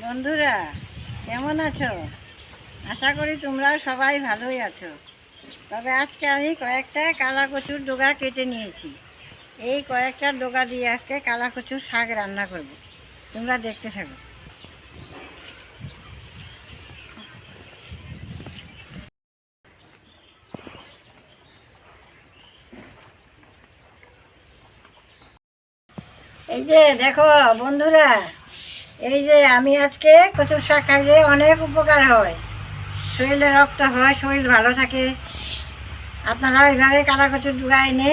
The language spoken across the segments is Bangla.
বন্ধুরা, কেমন আছো? আশা করি তোমরা সবাই ভালোই আছো। তবে আজকে আমি কয়েকটা কালা কচুর ডোগা কেটে নিয়েছি। এই কয়েকটা ডোগা দিয়ে আজকে কালা কচুর শাক রান্না করব। তোমরা দেখতে থাকো। এই যে দেখো, বন্ধুরা এই যে আমি আজকে কচুর শাক খাইলে অনেক উপকার হয়। শরীরে রক্ত হয়, শরীর ভালো থাকে। আপনারা এইভাবে কালা কচুর ডুগা এনে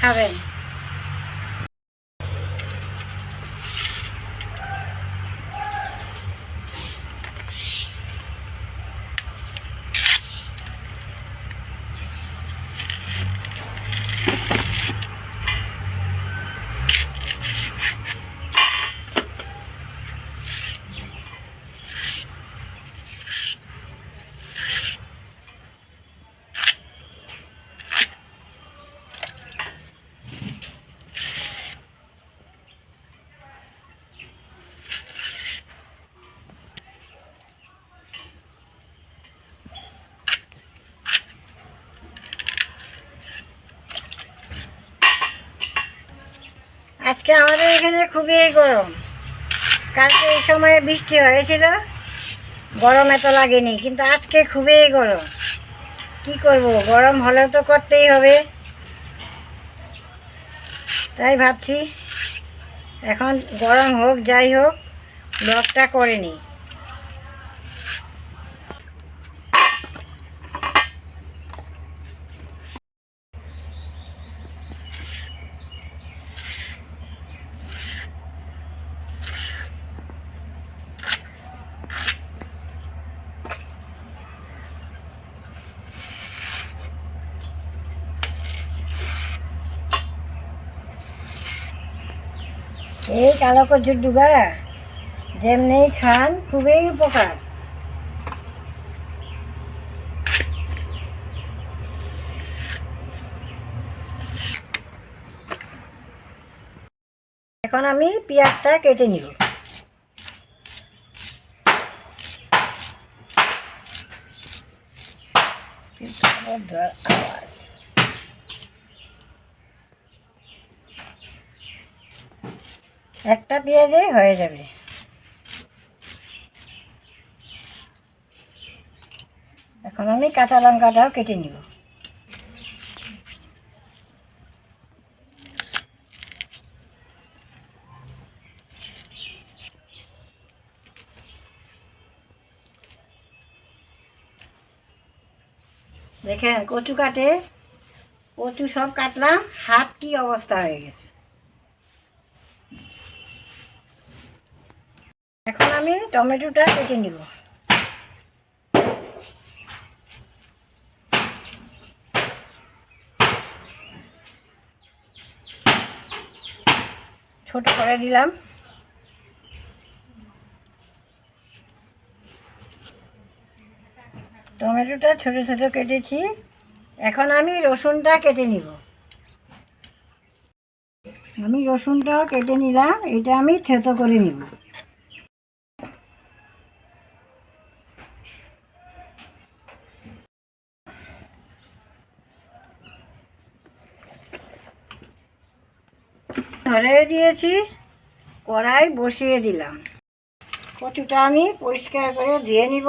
খাবেন। আজকে আমাদের এখানে খুবই গরম। কালকে এই সময়ে বৃষ্টি হয়েছিল। গরম এত লাগেনি, কিন্তু আজকে খুবই গরম। কি করব, গরম হলেও তো করতেই হবে। তাই ভাবছি, এখন গরম হোক, যাই হোক, ব্লগটা করে নিই। এই কালো কচুর ডুবা যেমনি খান খুবই উপকার। এখন আমি পেঁয়াজটা কেটে নিব। আওয়াজ একটা পেঁয়াজে হয়ে যাবে। এখন আমি কাঁচা লঙ্কাটাও কেটে নিব। দেখেন কচু কাটে, কচু সব কাটলাম, হাত কি অবস্থা হয়ে গেছে এখন আমি টমেটোটা কেটে নিব। ছোট করে দিলাম। টমেটোটা ছোট ছোট কেটেছি। এখন আমি রসুনটা কেটে নিব। আমি রসুনটাও কেটে নিলাম। এটা আমি থেতো করে নিব। ধরে দিয়েছি কড়াই বসিয়ে দিলাম। কচুটা আমি পরিষ্কার করে ধুয়ে নিব।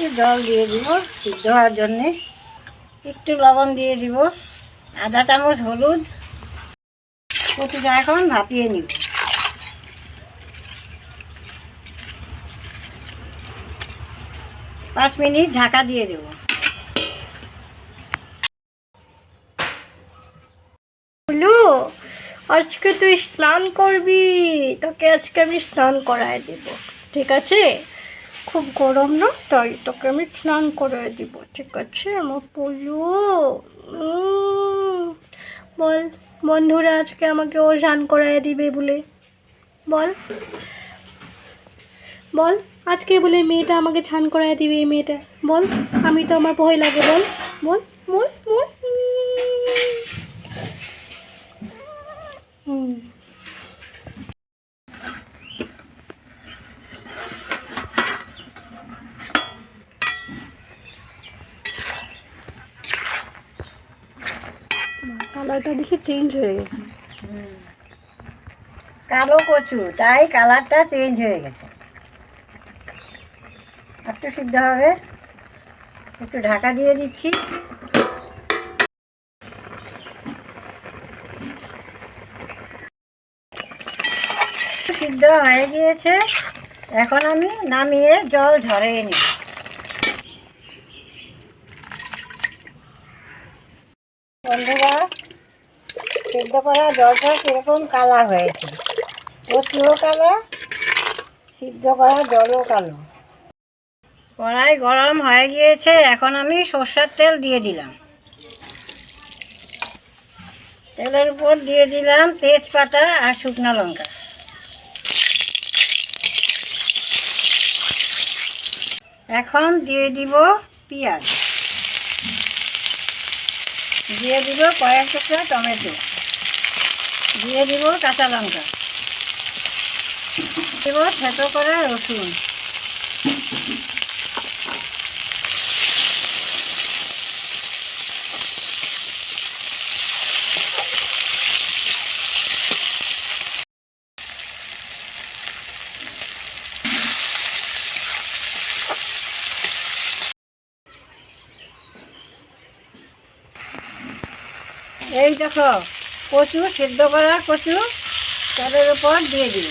একটু জল দিয়ে দিব সিদ্ধ হওয়ার জন্যে। একটু লবণ দিয়ে দিব। আধা চামচ হলুদ। কচুটা এখন ভাপিয়ে নিব। পাঁচ মিনিট ঢাকা দিয়ে দেব। বলু আজকে তুই স্নান করবি? তোকে আজকে আমি স্নান করায় দিব। ঠিক আছে? খুব গরম না, তাই তোকে আমি স্নান করায় দিব, ঠিক আছে? আমার পুজো। বল, বন্ধুরা আজকে আমাকে ও স্নান করায় দিবে বলে। বল বল, আজকে বলে মেয়েটা আমাকে ছান করায় দিবে এই মেয়েটা। বল, আমি তো আমার ভয় লাগে, বল বল বল বল। কালারটা দেখি চেঞ্জ হয়ে গেছে। কালো কচু, তাই কালারটা চেঞ্জ হয়ে গেছে। একটু সিদ্ধ হবে। একটু ঢাকা দিয়ে দিচ্ছি। সিদ্ধ হয়ে গিয়েছে। এখন আমি নামিয়ে জল ঝরিয়ে নিই সিদ্ধ করা জলটা কীরকম কালা হয়েছে। কচুও কালো সিদ্ধ করা জলও কালো। কড়াই গরম হয়ে গিয়েছে, এখন আমি সর্ষের তেল দিয়ে দিলাম। তেলের উপর দিয়ে দিলাম তেজপাতা আর শুকনো লঙ্কা। এখন দিয়ে দিব পেঁয়াজ। দিয়ে দিব কয়েক টুকরা টমেটো। দিয়ে দিব কাঁচা লঙ্কা। দিব থেতো করা রসুন। এই দেখো কচু, সিদ্ধ করা কচু, তেলের উপর দিয়ে দিল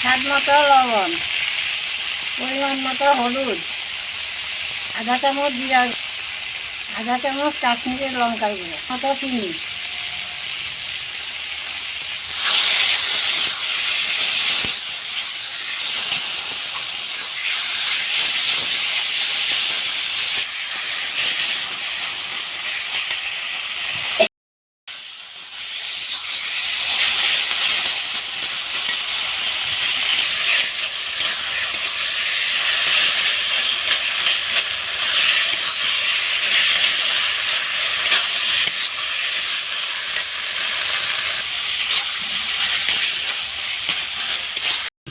স্বাদ মতো লবণ, পরিমাণ মতো হলুদ, আধা চামচ জিরা, আধা চামচ কাশ্মীরের লঙ্কার গুঁড়ো মতো চিনি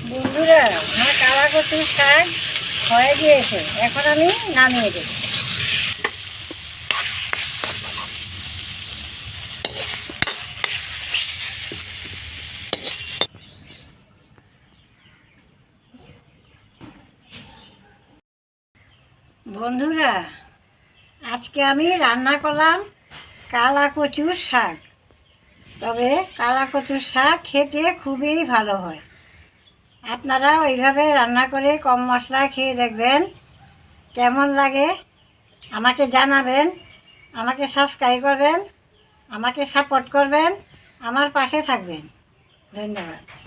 বন্ধুরা কচুর শাক হয়ে গিয়েছে। এখন আমি নামিয়ে দেব। বন্ধুরা, আজকে আমি রান্না করলাম কালা কচুর শাক। তবে কালা কচুর শাক খেতে খুবই ভালো হয়। আপনারা ওইভাবে রান্না করে কম মশলা খেয়ে দেখবেন। কেমন লাগে? আমাকে জানাবেন, আমাকে সাবস্ক্রাইব করবেন, আমাকে সাপোর্ট করবেন, আমার পাশে থাকবেন। ধন্যবাদ।